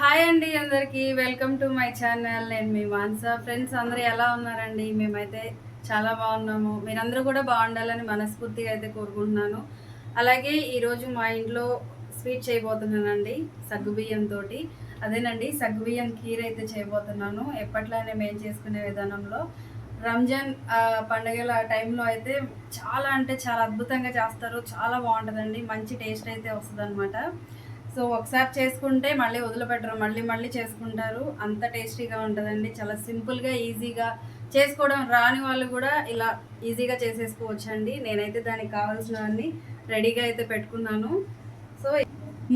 Hi అండి అందరికీ. Welcome to my channel నేను మీ మాన్సా ఫ్రెండ్స్ అందరూ ఎలా ఉన్నారండి? మేమైతే చాలా బాగున్నాము. మీరందరూ కూడా బాగుండాలని మనస్ఫూర్తిగా అయితే కోరుకుంటున్నాను. అలాగే ఈరోజు మా ఇంట్లో స్వీట్ చేయబోతున్నానండి సగ్గుబియ్యంతో అదేనండి సగ్గుబియ్యం కీర్ అయితే చేయబోతున్నాను. ఎప్పట్లానే మేము చేసుకునే విధానంలో. రంజాన్ పండుగల టైంలో అయితే చాలా అంటే చాలా అద్భుతంగా చేస్తారు. చాలా బాగుంటుందండి. మంచి టేస్ట్ అయితే వస్తుంది సో ఒకసారి చేసుకుంటే మళ్ళీ వదిలిపెట్టరు మళ్ళీ మళ్ళీ చేసుకుంటారు. అంత టేస్టీగా ఉంటుందండి. చాలా సింపుల్గా ఈజీగా చేసుకోవడం రాని వాళ్ళు కూడా ఇలా ఈజీగా చేసేసుకోవచ్చండి. నేనైతే దానికి కావాల్సినవన్నీ రెడీగా అయితే పెట్టుకున్నాను. సో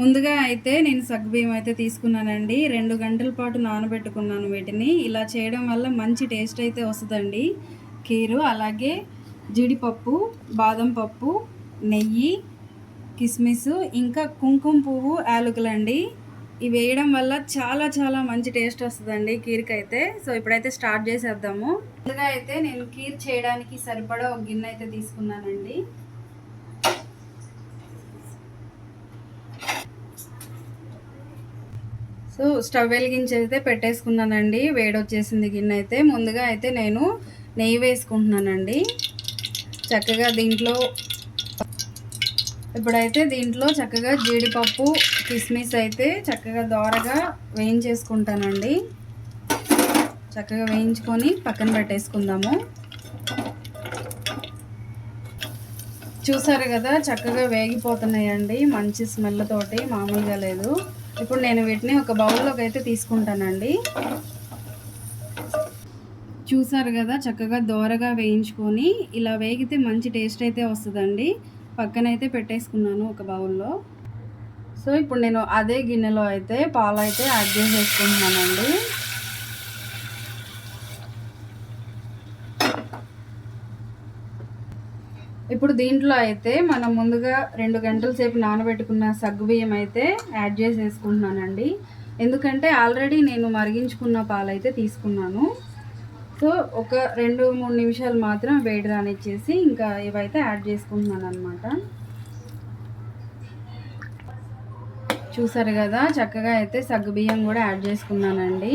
ముందుగా అయితే నేను సగ్గుబియ్యం అయితే తీసుకున్నానండి. రెండు గంటల పాటు నానబెట్టుకున్నాను వీటిని. ఇలా చేయడం వల్ల మంచి టేస్ట్ అయితే వస్తుందండి. కీరు అలాగే జీడిపప్పు బాదం పప్పు నెయ్యి కిస్మిస్ ఇంకా కుంకుమ పువ్వు యాలకులండి. ఇవి వేయడం వల్ల చాలా చాలా మంచి టేస్ట్ వస్తుందండి కీర్కి అయితే సో ఇప్పుడైతే స్టార్ట్ చేసేద్దాము. ముందుగా అయితే నేను కీర్ చేయడానికి సరిపడా ఒక గిన్నె అయితే తీసుకున్నానండి. సో స్టవ్ వెలిగించి అయితే పెట్టేసుకున్నానండి. వేడి వచ్చేసింది గిన్నె అయితే. ముందుగా అయితే నేను నెయ్యి వేసుకుంటున్నానండి. చక్కగా దీంట్లో ఇప్పుడైతే దీంట్లో చక్కగా జీడిపప్పు కిస్మిస్ అయితే చక్కగా దోరగా వేయించేసుకుంటానండి. చక్కగా వేయించుకొని పక్కన పెట్టేసుకుందాము. చూసారు కదా చక్కగా వేగిపోతున్నాయండి. మంచి స్మెల్ తోటి మామూలుగా లేదు. ఇప్పుడు నేను వీటిని ఒక బౌల్లోకి అయితే తీసుకుంటానండి. చూసారు కదా చక్కగా దోరగా వేయించుకొని ఇలా వేగితే మంచి టేస్ట్ అయితే వస్తుందండి. పక్కనైతే పెట్టేసుకున్నాను ఒక బౌల్లో. సో ఇప్పుడు నేను అదే గిన్నెలో అయితే పాలు అయితే యాడ్ చేసేసుకుంటున్నానండి. ఇప్పుడు దీంట్లో అయితే మనం ముందుగా రెండు గంటల సేపు నానబెట్టుకున్న సగ్గుబియ్యం అయితే యాడ్ చేసేసుకుంటున్నానండి. ఎందుకంటే ఆల్రెడీ నేను మరిగించుకున్న పాలు అయితే తీసుకున్నాను. సో ఒక రెండు మూడు నిమిషాలు మాత్రం వేడి రానిచ్చేసి ఇంకా ఇవైతే యాడ్ చేసుకుంటున్నాను అనమాట చూసారు కదా చక్కగా అయితే సగ్గుబియ్యం కూడా యాడ్ చేసుకున్నానండి.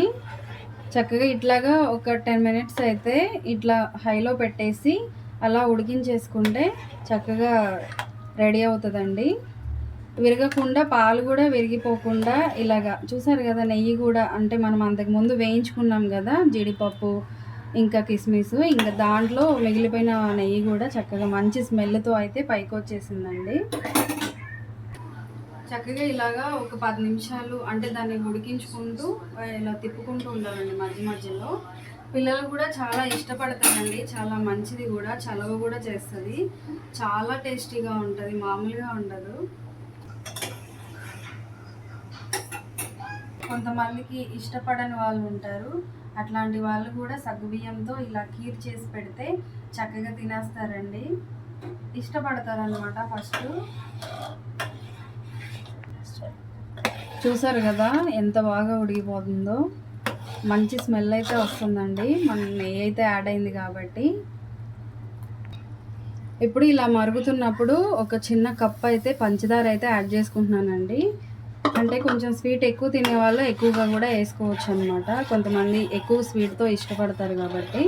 చక్కగా ఇట్లాగా ఒక టెన్ మినిట్స్ అయితే ఇట్లా హైలో పెట్టేసి అలా ఉడికించేసుకుంటే చక్కగా రెడీ అవుతుందండి. విరగకుండా పాలు కూడా విరిగిపోకుండా ఇలాగా. చూసారు కదా నెయ్యి కూడా అంటే మనం అంతకుముందు వేయించుకున్నాం కదా జీడిపప్పు ఇంకా కిస్మిస్ ఇంకా దాంట్లో మిగిలిపోయిన నెయ్యి కూడా చక్కగా మంచి స్మెల్తో అయితే పైకి వచ్చేసిందండి చక్కగా ఇలాగా ఒక పది నిమిషాలు అంటే దాన్ని ఉడికించుకుంటూ ఇలా తిప్పుకుంటూ ఉండాలండి మధ్య మధ్యలో. పిల్లలు కూడా చాలా ఇష్టపడతారండి చాలా మంచిది కూడా చలవ కూడా చేస్తుంది. చాలా టేస్టీగా ఉంటుంది మామూలుగా ఉండదు. కొంతమందికి ఇష్టపడని వాళ్ళు ఉంటారు. అట్లాంటి వాళ్ళు కూడా సగ్గుబియ్యంతో ఇలా కీర్ చేసి పెడితే చక్కగా తినేస్తారండి. ఇష్టపడతారనమాట ఫస్ట్. చూసారు కదా ఎంత బాగా ఉడికిపోతుందో. మంచి స్మెల్ అయితే వస్తుందండి. మన నెయ్యి అయితే యాడ్ అయింది కాబట్టి. ఇప్పుడు ఇలా మరుగుతున్నప్పుడు ఒక చిన్న కప్ అయితే పంచదార అయితే యాడ్ చేసుకుంటున్నానండి. అంటే కొంచెం స్వీట్ ఎక్కువ తినే వాళ్ళు ఎక్కువగా కూడా వేసుకోవచ్చు అనమాట కొంతమంది ఎక్కువ స్వీట్తో ఇష్టపడతారు కాబట్టి.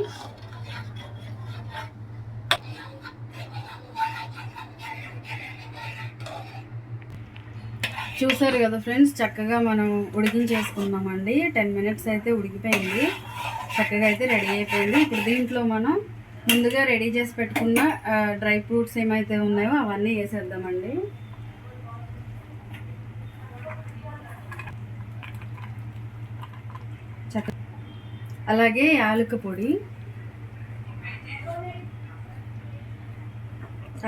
చూసారు కదా ఫ్రెండ్స్ చక్కగా మనం ఉడికించేసుకున్నామండి. టెన్ మినిట్స్ అయితే ఉడికిపోయింది. చక్కగా అయితే రెడీ అయిపోయింది. ఇప్పుడు దీంట్లో మనం ముందుగా రెడీ చేసి పెట్టుకున్న డ్రై ఫ్రూట్స్ ఏమైతే ఉన్నాయో అవన్నీ వేసేద్దామండి. అలాగే యాలక పొడి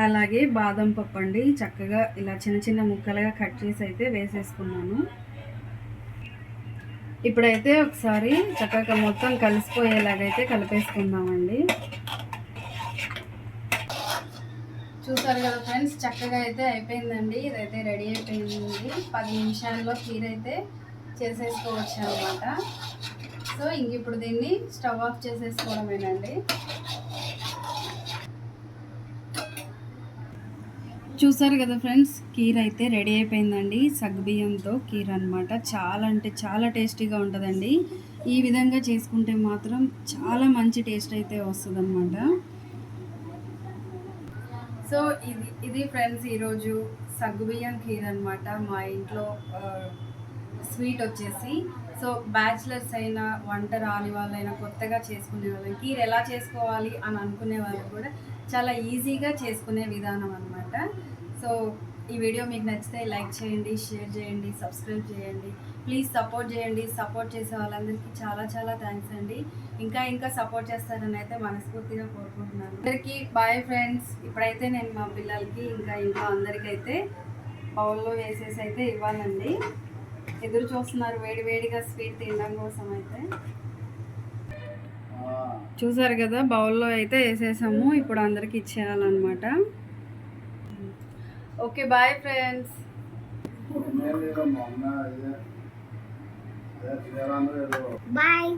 అలాగే బాదం పప్పు అండి చక్కగా ఇలా చిన్న చిన్న ముక్కలుగా కట్ చేసి అయితే వేసేసుకున్నాను. ఇప్పుడైతే ఒకసారి చక్కగా మొత్తం కలిసిపోయేలాగైతే కలిపేసుకుందామండి. చూసారు కదా ఫ్రెండ్స్ చక్కగా అయితే అయిపోయిందండి. ఇదైతే రెడీ అయిపోయింది పది నిమిషాల్లో కీర్ అయితే చేసేసుకోవచ్చు అనమాట సో ఇంక ఇప్పుడు దీన్ని స్టవ్ ఆఫ్ చేసేసుకోవడమేనండి. చూసారు కదా ఫ్రెండ్స్ కీర్ అయితే రెడీ అయిపోయిందండి. సగ్బియ్యంతో కీర్ అనమాట చాలా అంటే చాలా టేస్టీగా ఉంటుందండి. ఈ విధంగా చేసుకుంటే మాత్రం చాలా మంచి టేస్ట్ అయితే వస్తుంది సో ఇది ఇది ఫ్రెండ్స్ ఈరోజు సగ్గుబియ్యం కీర్ అనమాట మా ఇంట్లో స్వీట్ వచ్చేసి సో బ్యాచిలర్స్ అయినా వంట రాని వాళ్ళైనా కొత్తగా చేసుకునే వాళ్ళకి కీర్ ఎలా చేసుకోవాలి? అని అనుకునే వాళ్ళు కూడా చాలా ఈజీగా చేసుకునే విధానం అనమాట సో ఈ వీడియో మీకు నచ్చితే లైక్ చేయండి షేర్ చేయండి సబ్స్క్రైబ్ చేయండి. ప్లీజ్ సపోర్ట్ చేయండి. సపోర్ట్ చేసే వాళ్ళందరికీ చాలా చాలా థ్యాంక్స్ అండి. ఇంకా ఇంకా సపోర్ట్ చేస్తారని అయితే మనస్ఫూర్తిగా కోరుకుంటున్నాను. అందరికీ బాయ్ ఫ్రెండ్స్. ఇప్పుడైతే నేను మా పిల్లలకి ఇంకా ఇంట్లో అందరికైతే బౌల్లో వేసేసి అయితే ఇవ్వాలండి. ఎదురు చూస్తున్నారు వేడి వేడిగా స్వీట్ తినడం కోసం అయితే. చూసారు కదా బౌల్లో అయితే వేసేసాము. ఇప్పుడు అందరికి ఇచ్చేయాలన్నమాట. Okay bye friends. బాయ్.